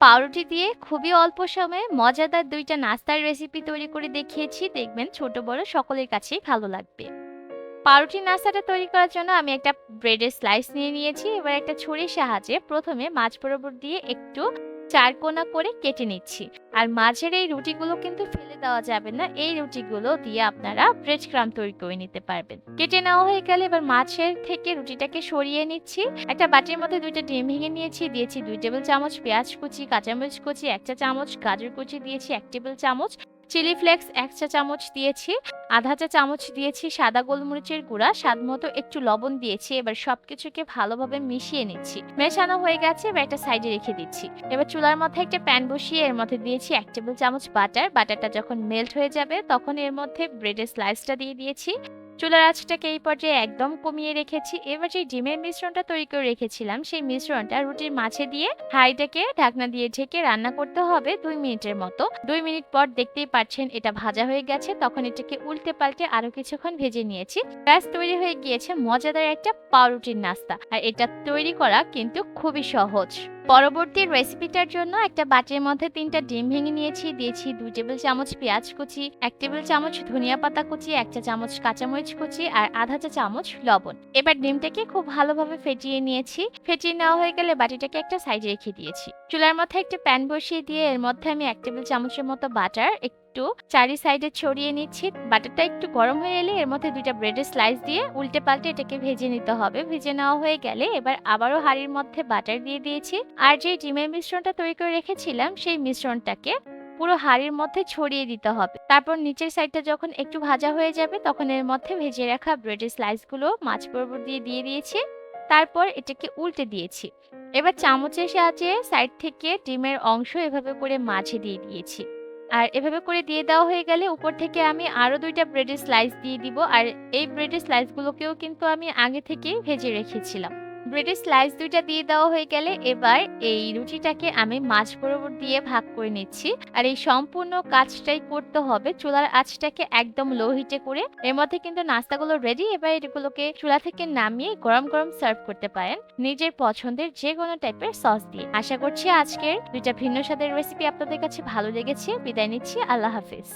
পাউরুটি দিয়ে খুবই অল্প সময়ে মজাদার দুইটা নাস্তার রেসিপি তৈরি করে দেখিয়েছি। দেখবেন ছোট, বড় সকলের কাছেই ভালো লাগবে। পাউরুটি নাস্তাটা তৈরি করার জন্য আমি একটা ব্রেডের স্লাইস নিয়ে নিয়েছি। এবার একটা ছুরির সাহায্যে ১ম এ মাঝ বরাবর দিয়ে একটু চারকোনা করে কেটে নিচ্ছি। আর মাঝের এই রুটিগুলো কিন্তু দেওয়া যাবে না। এই রুটিগুলো দিয়ে আপনারা ব্রেড ক্রাম তৈরি করে নিতে পারবেন। কেটে নেওয়া হয়ে গেলে এবার মাছের থেকে রুটিটাকে সরিয়ে নিচ্ছি। একটা বাটির মধ্যে ২ টা ডিম ভেঙে নিয়েছি। দিয়েছি দুই টেবিল চামচ পেঁয়াজ কুচি, কাঁচামরিচ কুচি একটা চামচ, গাজর কুচি দিয়েছি এক টেবিল চামচ, চিলি ফ্লেক্স এক চা চামচ দিয়েছি, আধা চা চামচ দিয়েছি সাদা গোলমরিচের গুঁড়া, স্বাদ মতো একটু লবণ দিয়েছি। এবার সবকিছুকে ভালোভাবে মিশিয়ে নিচ্ছি। মেশানো হয়ে গেছে এবার একটা সাইডে রেখে দিচ্ছি। এবার চুলার মধ্যে একটা প্যান বসিয়ে এর মধ্যে দিয়েছি এক টেবিল চামচ বাটার। বাটারটা যখন মেল্ট হয়ে যাবে তখন এর মধ্যে ব্রেডের স্লাইসটা দিয়ে দিয়েছি। চুলার আঁচটাকে এই পর্যায়ে একদম কমিয়ে রেখেছি। এবার যে ডিমের মিশ্রণটা তৈরি করে রেখেছিলাম, সেই মিশ্রণটা রুটির মাঝে দিয়ে হাঁড়িটাকে ঢাকনা দিয়ে ঢেকে রান্না করতে হবে দুই মিনিটের মতো। দুই মিনিট পর দেখতেই পাচ্ছেন এটা ভাজা হয়ে গেছে। তখন এটাকে উল্টে পাল্টে আরও কিছুক্ষণ ভেজে নিয়েছি। ব্যাস, তৈরি হয়ে গিয়েছে মজাদার একটা পাউরুটির নাস্তা। আর এটা তৈরি করা কিন্তু খুবই সহজ। পরবর্তী রেসিপিটার জন্য একটা বাটির মধ্যে তিনটা ডিম ভেঙে নিয়েছি। দিয়েছি দু টেবিল চামচ পেঁয়াজ কুচি, এক টেবিল চামচ ধনিয়া পাতা কুচি, ১ চা চামচ কাঁচামরিচ কুচি আর আধা চা চামচ লবণ। এবার ডিমটাকে খুব ভালোভাবে ফেটিয়ে নিয়েছি। ফেটিয়ে নেওয়া হয়ে গেলে বাটিটাকে একটা সাইডে রেখে দিয়েছি। চুলার মধ্যে একটা প্যান বসিয়ে দিয়ে এর মধ্যে আমি ১ টেবিল চামচের মতো বাটার একটু চারি সাইডে ছড়িয়ে নিচ্ছি। বাটারটা একটু গরম হয়ে এলে এর মধ্যে দুইটা ব্রেডের স্লাইস দিয়ে উল্টে পাল্টে এটাকে ভেজে নিতে হবে। ভেজে নেওয়া হয়ে গেলে এবার আবারও হাঁড়ির মধ্যে বাটার দিয়ে দিয়েছি। আর যে ডিমের মিশ্রণটা তৈরি করে রেখেছিলাম, সেই মিশ্রণটাকে পুরো হাঁড়ির মধ্যে ছড়িয়ে দিতে হবে। তারপর নিচের সাইডটা যখন একটু ভাজা হয়ে যাবে, তখন এর মধ্যে ভেজে রাখা ব্রেডের স্লাইসগুলো মাছ বরাবর দিয়ে দিয়ে দিয়েছি। তারপর এটাকে উল্টে দিয়েছি। এবার চামচের সাহায্যে সাইড থেকে ডিমের অংশ এভাবে করে মাঝে দিয়ে দিয়েছি। আর এভাবে করে দিয়ে দেওয়া হয়ে গেলে উপর থেকে আমি আরও দুইটা ব্রেডের স্লাইস দিয়ে দিব। আর এই ব্রেডের স্লাইসগুলোকেও কিন্তু আমি আগে থেকেই ভেজে রেখেছিলাম। ব্রেডের স্লাইস দুইটা দিয়ে দেওয়া হয়ে গেলে এবার এই রুটিটাকে আমি মাছ বরাবর দিয়ে ভাগ করে নিচ্ছি। আর এই সম্পূর্ণ কাজটাই করতে হবে চুলার আঁচটাকে একদম লো হিটে করে। এর মধ্যে কিন্তু নাস্তাগুলো রেডি। এবার এগুলোকে চুলা থেকে নামিয়ে গরম, গরম সার্ভ করতে পারেন নিজের পছন্দের যেকোনো টাইপের সস দিয়ে। আশা করছি আজকের দুইটা ভিন্ন স্বাদের রেসিপি আপনাদের কাছে ভালো লেগেছে। বিদায় নিচ্ছি। আল্লাহ হাফেজ।